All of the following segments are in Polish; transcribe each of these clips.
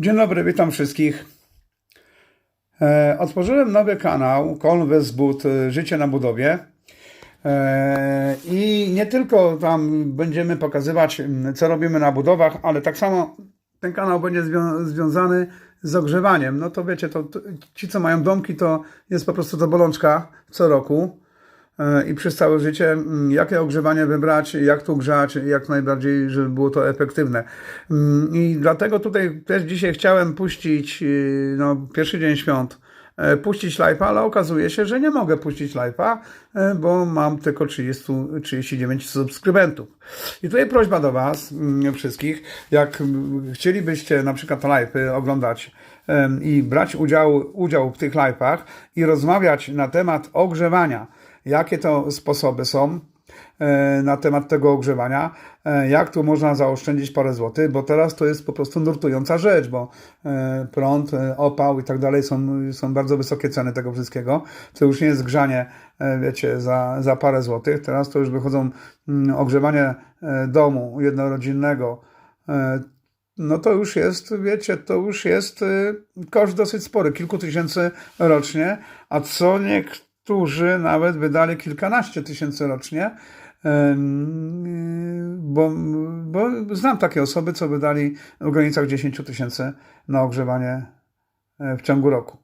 Dzień dobry, witam wszystkich. E, otworzyłem nowy kanał Boot e, Życie na budowie. E, I nie tylko tam będziemy pokazywać, co robimy na budowach, ale tak samo ten kanał będzie zwią- związany z ogrzewaniem. No to wiecie, to, to ci, co mają domki, to jest po prostu to bolączka co roku i przez całe życie, mm, jakie ogrzewanie wybrać, jak tu grzać, jak najbardziej, żeby było to efektywne. Mm, I dlatego tutaj też dzisiaj chciałem puścić, yy, no, pierwszy dzień świąt, e, puścić live'a, ale okazuje się, że nie mogę puścić live'a, e, bo mam tylko 30, 39 subskrybentów. I tutaj prośba do Was mm, wszystkich, jak chcielibyście na przykład live'y oglądać i brać udział, udział w tych live'ach i rozmawiać na temat ogrzewania, jakie to sposoby są, e, na temat tego ogrzewania, e, jak tu można zaoszczędzić parę złotych, bo teraz to jest po prostu nurtująca rzecz, bo e, prąd, opał i tak dalej są, są bardzo wysokie ceny tego wszystkiego. To już nie jest grzanie, wiecie, za, za parę złotych. Teraz to już wychodzą mm, ogrzewanie domu jednorodzinnego. No to już jest, wiecie, to już jest koszt dosyć spory, kilku tysięcy rocznie, a co niektórzy nawet wydali kilkanaście tysięcy rocznie, bo, bo znam takie osoby, co wydali w granicach 10 tysięcy na ogrzewanie e, w ciągu roku.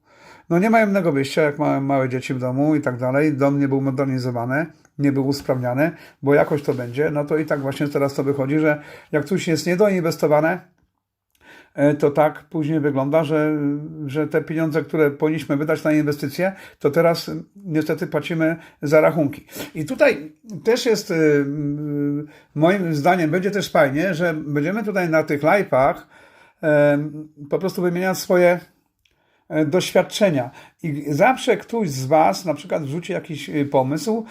No nie mają innego wyjścia, jak mają małe dzieci w domu i tak dalej. Dom nie był modernizowany, nie był usprawniany, bo jakoś to będzie. No to i tak właśnie teraz to wychodzi, że jak coś jest niedoinwestowane, to tak później wygląda, że, że te pieniądze, które powinniśmy wydać na inwestycje, to teraz niestety płacimy za rachunki. I tutaj też jest, y, y, moim zdaniem, będzie też fajnie, że będziemy tutaj na tych live'ach po prostu wymieniać swoje e, doświadczenia. I zawsze któryś z Was na przykład wrzuci jakiś y, pomysł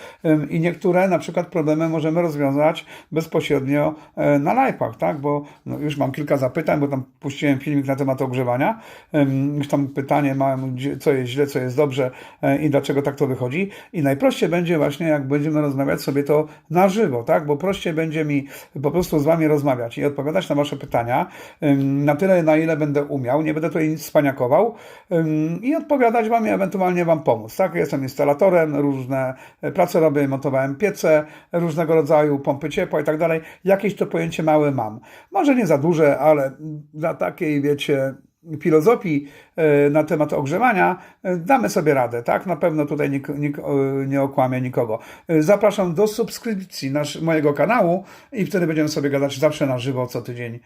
i niektóre na przykład problemy możemy rozwiązać bezpośrednio e, na live'ach, tak? Bo no, już mam kilka zapytań, bo tam puściłem filmik na temat ogrzewania. Już tam pytanie mam, co jest źle, co jest dobrze e, i dlaczego tak to wychodzi. I najprościej będzie właśnie, jak będziemy rozmawiać sobie to na żywo, tak? Bo prościej będzie mi po prostu z Wami rozmawiać i odpowiadać na Wasze pytania na tyle, na ile będę umiał. Nie będę tutaj nic spaniakował i odpowiadać Wam i ewentualnie Wam pomóc, tak? Jestem instalatorem, różne e, prace robię, montowałem piece różnego rodzaju, pompy ciepła i tak dalej. Jakieś to pojęcie małe mam. Może nie za duże, ale dla takiej, wiecie, filozofii e, na temat ogrzewania e, damy sobie radę, tak? Na pewno tutaj nik, nik, nie okłamię nikogo. Zapraszam do subskrypcji nasz, mojego kanału i wtedy będziemy sobie gadać zawsze na żywo co tydzień